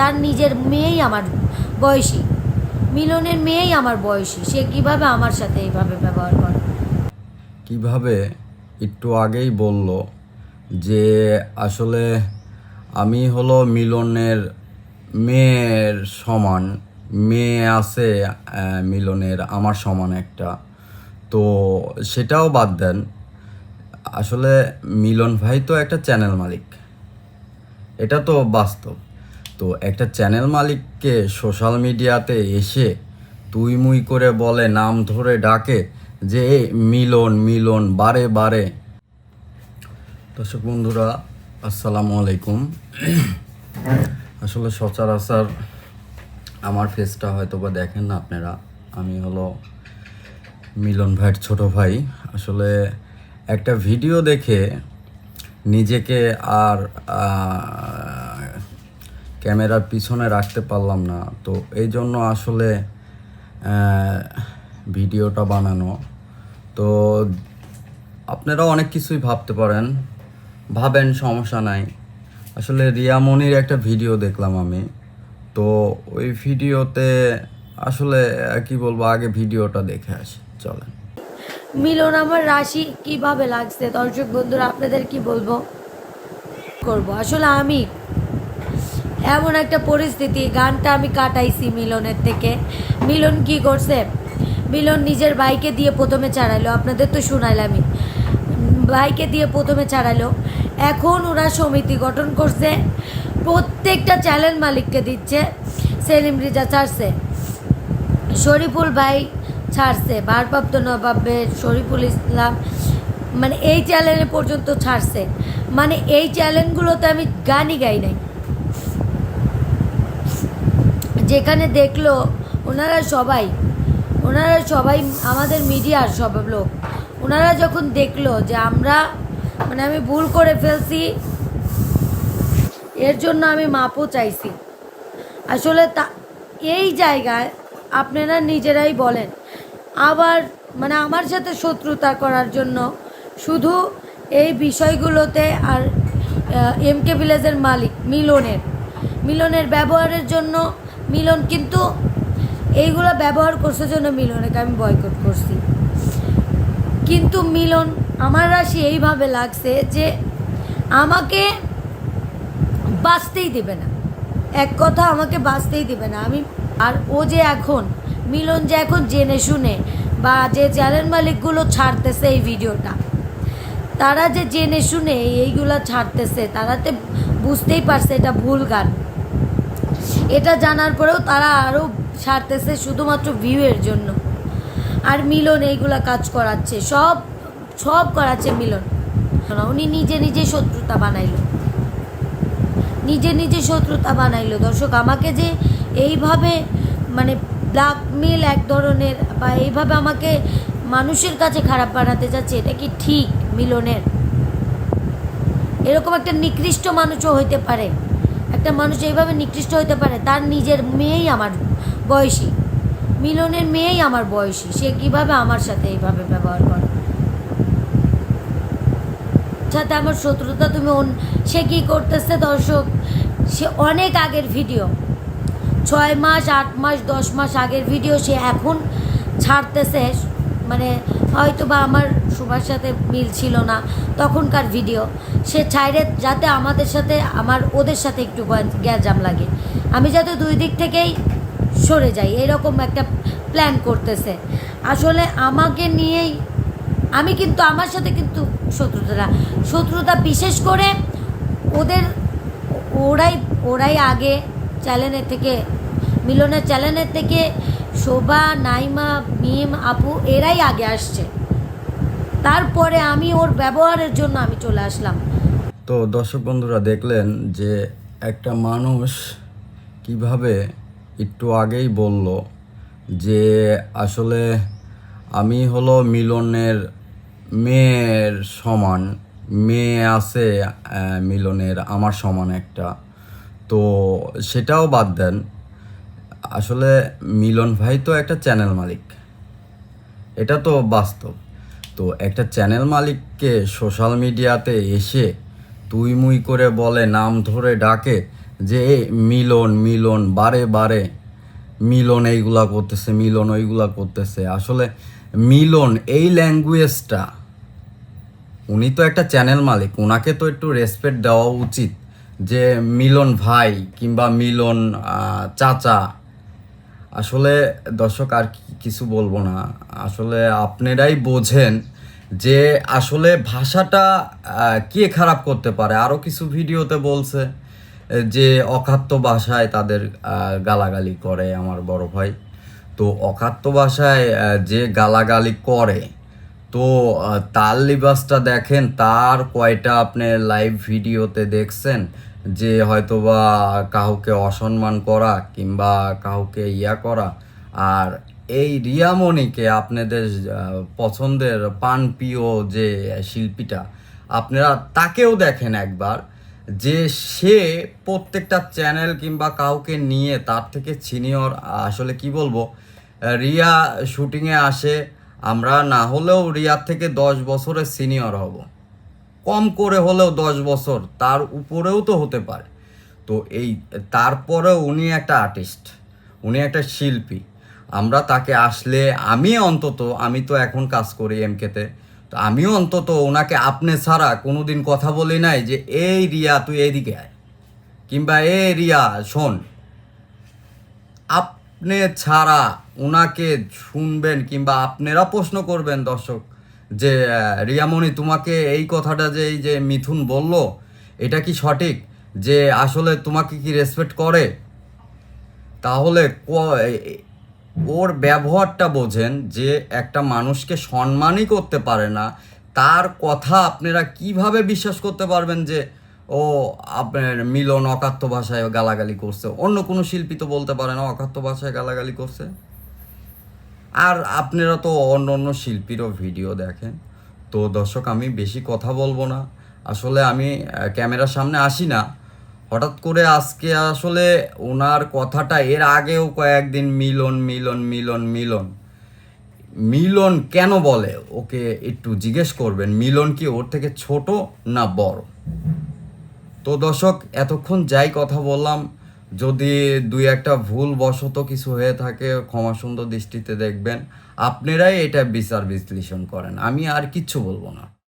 তার নিজের মেয়েই আমার বয়সী। মিলনের মেয়েই আমার বয়সী। সে কীভাবে আমার সাথে এইভাবে ব্যবহার করে? কীভাবে? একটু আগেই বলল যে, আসলে আমি হলো মিলনের মেয়ের সমান। মেয়ে আছে মিলনের আমার সমান একটা। তো সেটাও বাদ দেন। আসলে মিলন ভাই তো একটা চ্যানেল মালিক। এটা তো বাস্তব। তো একটা চ্যানেল মালিককে সোশ্যাল মিডিয়াতে এসে তুই মুই করে বলে, নাম ধরে ডাকে যে মিলন মিলন, বারে বারে। দর্শক বন্ধুরা, আসসালামু আলাইকুম। আসলে সচরাচর আমার ফেসটা হয়তো বা দেখেন না আপনারা। আমি হলো মিলন ভাইয়ের ছোট ভাই। আসলে একটা ভিডিও দেখে নিজেকে আর ক্যামেরার পিছনে রাখতে পারলাম না। তো এই জন্য আসলে ভিডিওটা বানানো। তো আপনারা অনেক কিছুই ভাবতে পারেন। ভাবেন, সমস্যা নাই। আসলে রিয়ামনির একটা ভিডিও দেখলাম আমি। তো ওই ভিডিওতে আসলে কি বলব, আগে ভিডিওটা দেখে আসি। চলেন। মিলন, আমার রাশি কীভাবে লাগছে? দর্শক বন্ধুরা, আপনাদের কি বলব? করব। আসলে আমি এমন একটা পরিস্থিতি, গানটা আমি কাটাইছি মিলনের থেকে। মিলন কি করছে? মিলন নিজের বাইকে দিয়ে প্রথমে চাড়াইলো আপনাদের তো শুনাইলামই। বাইকে দিয়ে প্রথমে চাড়াইলো এখন ওরা সমিতি গঠন করছে, প্রত্যেকটা চ্যানেল মালিককে দিচ্ছে, সেলিম রিজা ছাড়ছে। শরীফুল ভাই ছাড়ছে, ভারপ্রাপ্ত নবাবের শরীফুল ইসলাম মানে এই চ্যানেলে পর্যন্ত ছাড়ছে। মানে এই চ্যানেলগুলোতে আমি গানই গাই নাই। যেখানে দেখল ওনারা সবাই ওনারা সবাই আমাদের মিডিয়ার সব লোক। ওনারা যখন দেখল যে আমরা মানে আমি ভুল করে ফেলছি, এর জন্য আমি মাপও চাইছি। আসলে তা, এই জায়গায় আপনারা নিজেরাই বলেন, আবার মানে আমার সাথে শত্রুতা করার জন্য শুধু এই বিষয়গুলোতে আর এম কে ভিলেজের মালিক মিলনের মিলনের ব্যবহারের জন্য মিলন, কিন্তু এইগুলো ব্যবহার করছে জন্য মিলনকে আমি বয়কট করছি। কিন্তু মিলন, আমার রাশি এইভাবে লাগছে যে আমাকে বাঁচতেই দেবে না। এক কথা, আমাকে বাঁচতেই দেবে না। আমি আর ও যে এখন, মিলন যে এখন জেনে শুনে বা যে চ্যানেল মালিকগুলো ছাড়তেছে এই ভিডিওটা, তারা যে জেনে শুনে এইগুলো ছাড়তেছে, তারা তো বুঝতেই পারছে এটা ভুল গান। এটা জানার পরেও তারা আরও সারতেছে শুধুমাত্র ভিউয়ের জন্য। আর মিলন এইগুলা কাজ করাচ্ছে, সব সব করাচ্ছে মিলন। উনি নিজে নিজে শত্রুতা বানাইল। নিজে নিজে শত্রুতা বানাইল। দর্শক, আমাকে যে এইভাবে মানে ব্ল্যাকমেল এক ধরনের বা এইভাবে আমাকে মানুষের কাছে খারাপ বানাতে যাচ্ছে, এটা কি ঠিক মিলনের? এরকম একটা নিকৃষ্ট মানুষও হইতে পারে। একটা মানুষ এইভাবে নিকৃষ্ট হইতে পারে, তার নিজের মেয়েই আমার বয়সী। মিলনের মেয়েই আমার বয়সী। সে কীভাবে আমার সাথে এইভাবে ব্যবহার করে? সাথে আমার শত্রুতা, তুমি সে কি করতেছে, দর্শক? সে অনেক আগের ভিডিও। ছয় মাস, আট মাস, দশ মাস আগের ভিডিও সে এখন ছাড়তেছে। মানে হয়তো বা আমার সুভার সাথে মিল ছিল না তখনকার ভিডিও। সে ছাইরে যাতে আমাদের সাথে, আমার ওদের সাথে একটু গ্যা- গ্যাজাম লাগে। আমি যাতে দুই দিক থেকেই সরে যাই, এরকম একটা প্ল্যান করতেছে। আসলে আমাকে নিয়েই, আমি কিন্তু, আমার সাথে কিন্তু শত্রুতা। শত্রুতা বিশেষ করে ওদের, ওরাই ওরাই আগে চ্যানেলের থেকে, মিলনের চ্যানেলের থেকে শোভা, নাইমা, মিম, আপু, এরাই আগে আসছে। তারপরে আমি ওর ব্যবহারের জন্য আমি চলে আসলাম। তো দর্শক বন্ধুরা দেখলেন যে একটা মানুষ কীভাবে একটু আগেই বলল যে আসলে আমি হলো মিলনের মেয়ের সমান, মেয়ে আছে মিলনের আমার সমান একটা। তো সেটাও বাদ দেন, আসলে মিলন ভাই তো একটা চ্যানেল মালিক। এটা তো বাস্তব। তো একটা চ্যানেল মালিককে সোশ্যাল মিডিয়াতে এসে তুই মুই করে বলে, নাম ধরে ডাকে যে মিলন মিলন, বারে বারে, মিলন এইগুলা করতেছে, মিলন ওইগুলা করতেছে। আসলে মিলন এই ল্যাঙ্গুয়েজটা উনি তো একটা চ্যানেল মালিক ওনাকে তো একটু রেসপেক্ট দেওয়া উচিত যে, মিলন ভাই কিংবা মিলন চাচা আসলে দর্শক আর কিছু বলব না। আসলে আপনারাই বোঝেন যে আসলে ভাষাটা কে খারাপ করতে পারে? আরও কিছু ভিডিওতে বলছে, যে অখাদ্য ভাষায় তাদের গালাগালি করে আমার বড় ভাই। তো অখাদ্য ভাষায় যে গালাগালি করে, তো তার লিবাসটা দেখেন, তার কয়টা আপনি লাইভ ভিডিওতে দেখছেন? যে হয়তোবা কাউকে অসম্মান করা কিংবা কাউকে ইয়া করা। আর এই রিয়ামণিকে আপনাদের পছন্দের পান প্রিয় যে শিল্পীটা, আপনারা তাকেও দেখেন একবার যে সে প্রত্যেকটা চ্যানেল কিংবা কাউকে নিয়ে তার থেকে সিনিয়র, আসলে কি বলব, রিয়া শুটিংয়ে আসে। আমরা না হলেও রিয়ার থেকে দশ বছরের সিনিয়র হব। কম করে হলেও দশ বছর, তার উপরেও তো হতে পারে। তো এই, তারপরেও উনি একটা আর্টিস্ট উনি একটা শিল্পী। আমরা তাকে আসলে, আমি অন্তত, আমি তো এখন কাজ করি এমকেতে তো আমিও অন্তত ওনাকে আপনি ছাড়া কোনো দিন কথা বলি নাই যে, এই রিয়া, তুই এইদিকে আয়। কিংবা, এ রিয়া, শোন। আপনি ছাড়া ওনাকে শুনবেন কিংবা আপনারা প্রশ্ন করবেন দর্শক যে রিয়ামণি তোমাকে এই কথাটা যে, এই যে মিথুন বলল, এটা কি সঠিক? যে আসলে তোমাকে কি রেসপেক্ট করে? তাহলে ওর ব্যবহারটা বোঝেন যে একটা মানুষকে সম্মানই করতে পারে না। তার কথা আপনারা কীভাবে বিশ্বাস করতে পারবেন যে, ও আপনার মিলন অকাত্য ভাষায় গালাগালি করছে? অন্য কোনো শিল্পী তো বলতে পারে না, অকাত্য ভাষায় গালাগালি করছে? আর আপনারা তো অন্য অন্য শিল্পীরও ভিডিও দেখেন। তো দর্শক, আমি বেশি কথা বলব না। আসলে আমি ক্যামেরার সামনে আসি না। হঠাৎ করে আজকে আসলে ওনার কথাটা, এর আগেও কয়েকদিন মিলন মিলন মিলন মিলন। মিলন কেন বলে? ওকে একটু জিজ্ঞেস করবেন, মিলন কি ওর থেকে ছোট না বড়? তো দর্শক, এতক্ষণ যাই কথা বললাম যদি দুই একটা ভুল বশত কিছু হয়ে থাকে ক্ষমা সুন্দর দৃষ্টিতে দেখবেন, আপনারাই এটা বিচার বিশ্লেষণ করেন। আমি আর কিচ্ছু বলব না।